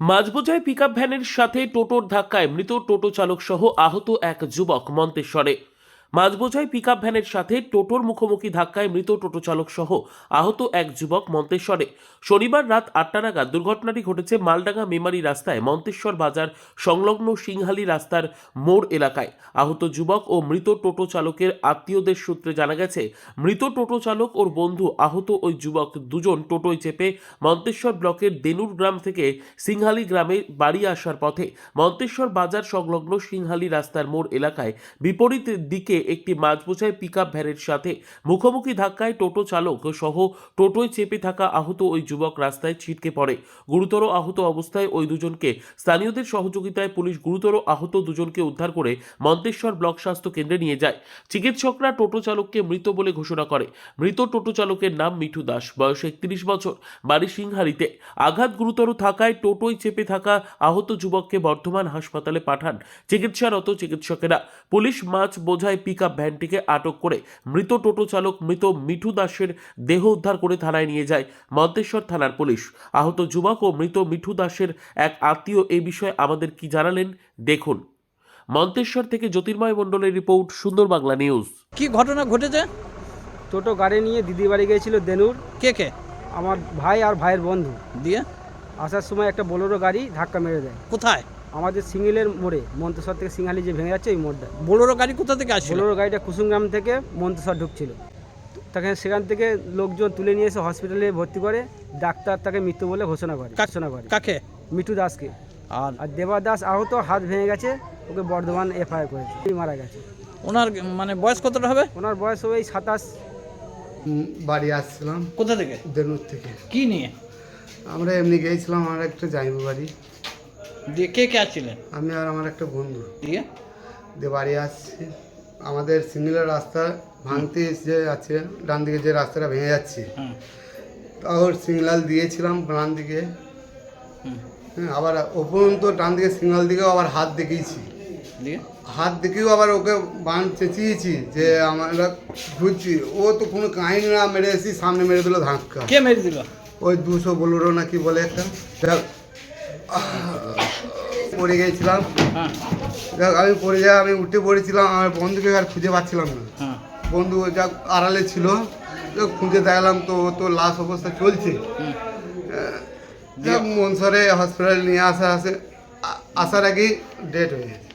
মাঝবোঝাই pickup ভ্যানের সাথে টোটোর ধাক্কায় মৃত টোটো চালক সহ আহত এক যুবক মন্তেশ্বরে। মাঝবোঝাই পিকআপ ভ্যানের সাথে টোটোর মুখোমুখি ধাক্কায় মৃত টোটো চালক সহ আহত এক যুবক মন্তেশ্বরে। শনিবার রাত আটটা নাগাদ দুর্ঘটনাটি ঘটেছে মালডাঙ্গা মেমারি রাস্তায়, মন্তেশ্বর বাজার সংলগ্ন সিংহালি রাস্তার মোড় এলাকায়। আহত যুবক ও মৃত টোটো চালকের আত্মীয়দের সূত্রে জানা গেছে, মৃত টোটো চালক ওর বন্ধু আহত ওই যুবক দুজন টোটোয় চেপে মন্তেশ্বর ব্লকের দেনুর গ্রাম থেকে সিংহালি গ্রামে বাড়ি আসার পথে। মন্তেশ্বর বাজার সংলগ্ন সিংহালি রাস্তার মোড় এলাকায় বিপরীত দিকে একটি মাঝবোঝাই পিকআপ ভ্যানের সাথে মুখোমুখি ধাক্কায় টোটো চালক সহ টোটোয় চেপে থাকা আহত ওই যুবক রাস্তায় ছিটকে পড়ে। গুরুতর আহত অবস্থায় ওই দুজনকে স্থানীয়দের সহযোগিতায় পুলিশ গুরুতর আহত দুজনকে উদ্ধার করে মন্তেশ্বর ব্লক স্বাস্থ্য কেন্দ্রে নিয়ে যায়। চিকিৎসকরা টোটো চালককে মৃত বলে ঘোষণা করে। মৃত টোটো চালকের নাম মিঠু দাস, বয়স একত্রিশ বছর, বাড়ি সিংহারিতে। আঘাত গুরুতর থাকায় টোটোয় চেপে থাকা আহত যুবককে বর্ধমান হাসপাতালে পাঠান চিকিৎসারত চিকিৎসকেরা। পুলিশ মাছ বোঝায় পিকআপ ভ্যানটিকে আটক করে মৃত টোটো চালক মৃত মিঠু দাসের দেহ উদ্ধার করে থানায় নিয়ে যায় মন্তেশ্বর থানার পুলিশ। আহত যুবক ও মৃত মিঠু দাসের এক আত্মীয় এই বিষয়ে আমাদের কি জানালেন দেখুন। মন্তেশ্বর থেকে জ্যোতির্ময় মণ্ডলের রিপোর্ট সুন্দর বাংলা নিউজ। কি ঘটনা ঘটেছে? টোটো গাড়ি নিয়ে দিদি বাড়ি গিয়েছিল দেনুর। কে কে? আমার ভাই আর ভাইয়ের বন্ধু। দিয়ে? আসার সময় একটা বোলেরো গাড়ি ধাক্কা মেরে দেয়। কোথায়? আমাদের সিঙ্গেলের মোড়ে মন্তেশ্বর থেকে সিঙ্গালি যে ভেঙে যাচ্ছে ওই মোড়টা। বোলোরো গাড়ি কোথা থেকে আসছিল? বোলেরো গাড়িটা কুসুমগ্রাম থেকে মন্তেশ্বর ঢুকছিল। তাকে সেখান থেকে লোকজন তুলে নিয়ে এসে হসপিটালে ভর্তি করে ডাক্তার তাকে মৃত্যু বলে ঘোষণা করে কাক- ঘোষণা করে। কাকে? মিঠু দাসকে। আর আর দেবা দাস আহত হাত ভেঙে গেছে ওকে বর্ধমান এফআইআর করেছে এই মারা গেছে। ওনার মানে বয়স কতটা হবে? ওনার বয়স ওই সাতাশ। বাড়ি আসছিলাম। কোথা থেকে? দেনুর থেকে। কি নিয়ে? আমরা এমনি গিয়েছিলাম আমার একটা জাইবু বাড়ি। দিয়ে কে কে আসছিলেন আমি আর আমার একটা বন্ধু। দিয়ে? দিয়ে বাড়ি আসছি। আমাদের সিঙ্গেলের রাস্তা ভাঙতে যে আছে ডান দিকে যে রাস্তাটা ভেঙে যাচ্ছে তাও সিগনাল দিয়েছিলাম ডান দিকে। হ্যাঁ আবার উপরন্ত ডান দিকে সিগনাল দিকেও আবার হাত দেখিয়েছি। হাত দেখেও আবার ওকে বান চেঁচিয়েছি যে আমরা ঘুরছি। ও তো কোনো কাহিনী না মেরে এসি সামনে মেরে দিল ধাক্কা। কে মেরে দিল? ওই দুশো বলুরো নাকি বলে একটা। পড়ে গেছিলাম। যাক আমি পড়ে যাই আমি উঠে পড়েছিলাম আমার বন্ধুকে আর খুঁজে পাচ্ছিলাম না। হ্যাঁ। বন্ধু যা আড়ালে ছিল খুঁজে দেখলাম তো ও তো লাশ অবস্থা চলছে। মনসরে হসপিটাল নিয়ে আসা আসে আসার আগেই ডেট হয়ে গেছে।